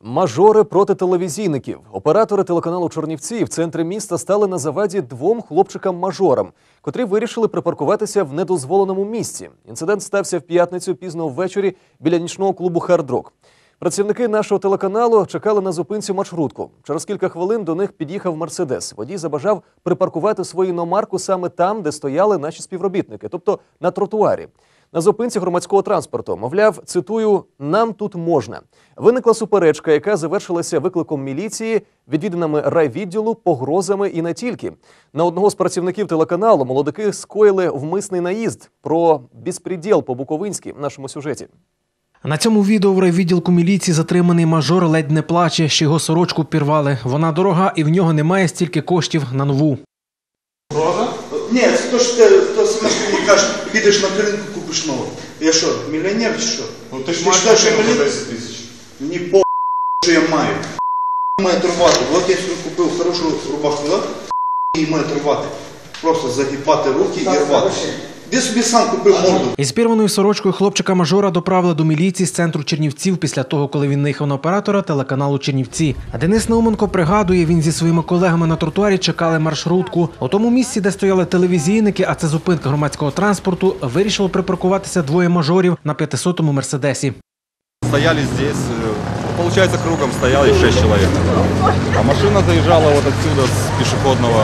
Мажори проти телевізійників. Оператори телеканалу Чорнівці в центрі міста стали на заваді двом хлопчикам-мажорам, котрі вирішили припаркуватися в недозволеному місці. Інцидент стався в п'ятницю пізно ввечері біля нічного клубу «Хард-Рок». Працівники нашого телеканалу чекали на зупинці маршрутку. Через кілька хвилин до них під'їхав мерседес. Водій забажав припаркувати свою іномарку саме там, де стояли наші співробітники, тобто на тротуарі. На зупинці громадського транспорту, мовляв, цитую, нам тут можна. Виникла суперечка, яка завершилася викликом міліції, відвідинами райвідділу, погрозами і не тільки. На одного з працівників телеканалу молодики скоїли вмисний наїзд про безпреділ по Буковинськи в нашому сюжеті. На цьому відео в райвідділку міліції затриманий мажор ледь не плаче, що його сорочку пірвали. Вона дорога і в нього немає стільки коштів на нову. Ні, це то, що ти то саме, що мені кажеш, підеш на ринку, купиш нову. Я що, мільйонер чи що? Ну ти ж маєш що, що машину за мені- 10 тисяч. Мені по що я маю. Має рвати. От я собі купив хорошу рубаху, да? і має рвати. Просто загибати руки і рвати. Де собі сам купив морду? Із пірваною сорочкою хлопчика мажора доправили до міліції з центру Чернівців після того, коли він наїхав на оператора телеканалу Чернівці. А Денис Науменко пригадує, він зі своїми колегами на тротуарі чекали маршрутку. У тому місці, де стояли телевізійники, а це зупинка громадського транспорту, вирішило припаркуватися двоє мажорів на 500-му мерседесі. Стояли здесь, э, получается, кругом стояло 6 человек. А машина заезжала вот отсюда с пешеходного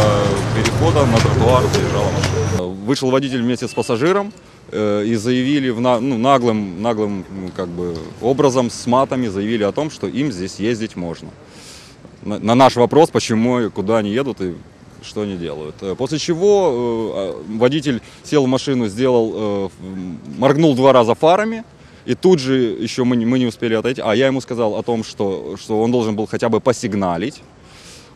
перехода на тротуар заезжала машина. Вышел водитель вместе с пассажиром э, и заявили в на- ну, наглым, наглым как бы, образом с матами заявили о том, что им здесь ездить можно. На, на наш вопрос, почему и куда они едут и что они делают. Э, После чего э, а, водитель сел в машину, сделал, э, моргнул два раза фарами, и тут же еще мы не, мы не успели отойти. А я ему сказал о том, что, что он должен был хотя бы посигналить.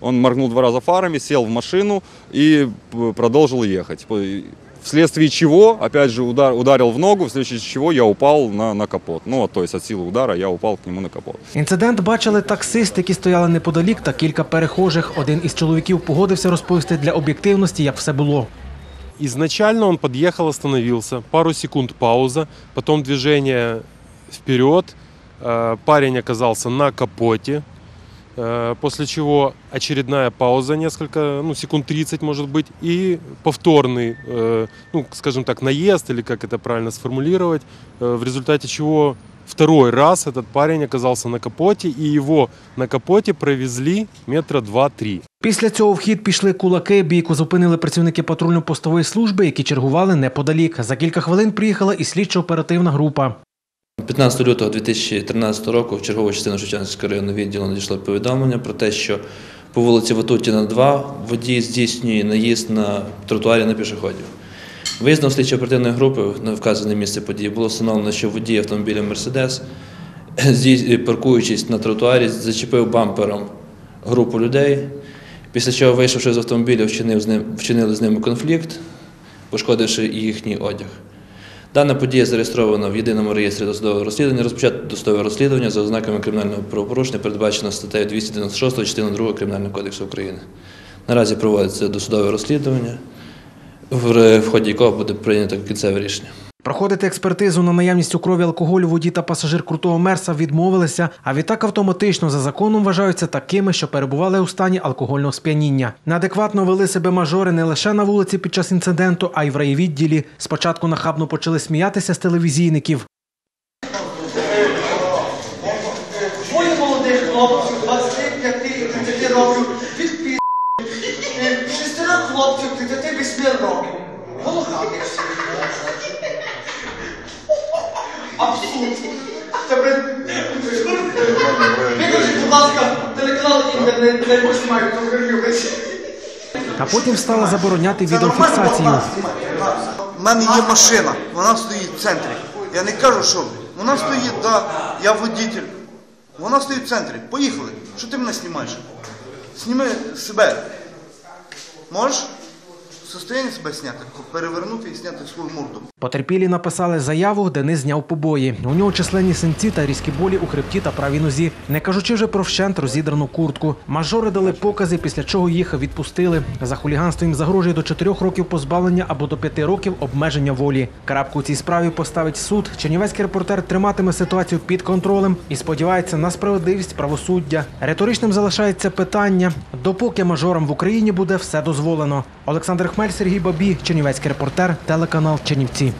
Он моргнул два раза фарами, сел в машину и п- продолжил ехать. По- Вследствие чего, опять же, удар, ударил в ногу, вследствие чего я упал на, на капот. Ну, вот, то есть от силы удара я упал к нему на капот. Інцидент бачили таксисти, які стояли неподалік, та кілька перехожих. Один із чоловіків погодився розповісти для об'єктивності, як все було. Изначально он подъехал, остановился, пару секунд пауза, потом движение вперед, э, парень оказался на капоте, э, после чего очередная пауза, несколько, ну, секунд 30 может быть, и повторный, э, ну, скажем так, наезд, или как это правильно сформулировать, э, в результате чего второй раз этот парень оказался на капоте, и его на капоте провезли метра два-три. Після цього в хід пішли кулаки, бійку зупинили працівники патрульно-постової служби, які чергували неподалік. За кілька хвилин приїхала і слідчо-оперативна група. 15 лютого 2013 року в чергову частину Шевченківського районного відділу надійшло повідомлення про те, що по вулиці Ватутіна 2 водій здійснює наїзд на тротуарі на пішоходів. Виїздом слідчо-оперативної групи на вказане місце події було встановлено, що водій автомобіля Мерседес, паркуючись на тротуарі, зачепив бампером групу людей. Після чого, вийшовши з автомобіля, вчинили з ними конфлікт, пошкодивши їхній одяг. Дана подія зареєстрована в єдиному реєстрі досудового розслідування. Розпочато досудове розслідування за ознаками кримінального правопорушення, передбачено статтею 296 частини 2 Кримінального кодексу України. Наразі проводиться досудове розслідування, в ході якого буде прийнято кінцеве рішення. Проходити експертизу на наявність у крові алкоголю водій та пасажир крутого мерса відмовилися, а відтак автоматично за законом вважаються такими, що перебували у стані алкогольного сп'яніння. Неадекватно вели себе мажори не лише на вулиці під час інциденту, а й в райвідділі. Спочатку нахабно почали сміятися з телевізійників. Двоє молодих хлопців, 25-30 років, від шестеро хлопців 38 років. Волохати всі. Абсурд. Тебе... Виключіть, будь ласка, телеканал інтернет, не знімають ту херню. А потім стала забороняти відеофіксацію. У мене є машина, вона стоїть в центрі. Я не кажу, що вона стоїть, да, я водитель. Вона стоїть в центрі. Поїхали. Що ти мене знімаєш? Зніми себе. Можеш? Состояние себе зняти, перевернути і зняти свою морду. Потерпілі написали заяву, Денис зняв побої. У нього численні синці та різкі болі у хребті та правій нозі, не кажучи вже про вщент розідрану куртку. Мажори дали покази, після чого їх відпустили. За хуліганство їм загрожує до 4 років позбавлення або до 5 років обмеження волі. Крапку у цій справі поставить суд. Чернівецький репортер триматиме ситуацію під контролем і сподівається на справедливість правосуддя. Риторичним залишається питання: допоки мажорам в Україні буде все дозволено. Олександр Хмель, Сергій Бабі, Чернівецький репортер, телеканал Чернівці.